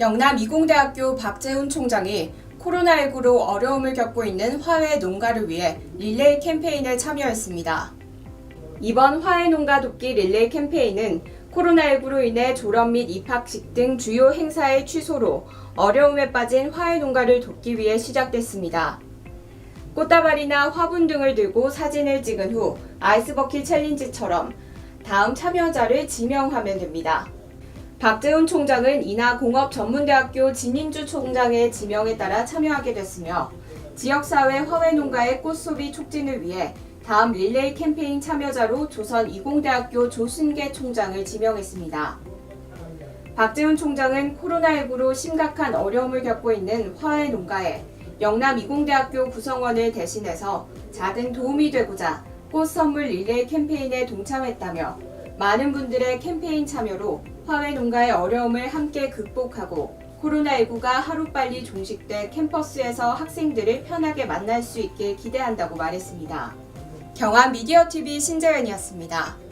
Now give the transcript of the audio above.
영남 이공대학교 박재훈 총장이 코로나19로 어려움을 겪고 있는 화훼 농가를 위해 릴레이 캠페인에 참여했습니다. 이번 화훼 농가 돕기 릴레이 캠페인은 코로나19로 인해 졸업 및 입학식 등 주요 행사의 취소로 어려움에 빠진 화훼 농가를 돕기 위해 시작됐습니다. 꽃다발이나 화분 등을 들고 사진을 찍은 후 아이스버킷 챌린지처럼 다음 참여자를 지명하면 됩니다. 박재훈 총장은 이나 공업전문대학교 진인주 총장의 지명에 따라 참여하게 됐으며 지역사회 화훼농가의 꽃소비 촉진을 위해 다음 릴레이 캠페인 참여자로 조선 이공대학교 조순계 총장을 지명했습니다. 박재훈 총장은 코로나19로 심각한 어려움을 겪고 있는 화훼농가에 영남 이공대학교 구성원을 대신해서 작은 도움이 되고자 꽃 선물 릴레이 캠페인에 동참했다며 많은 분들의 캠페인 참여로 화훼 농가의 어려움을 함께 극복하고 코로나19가 하루빨리 종식돼 캠퍼스에서 학생들을 편하게 만날 수 있게 기대한다고 말했습니다. 경한 미디어TV 신재현이었습니다.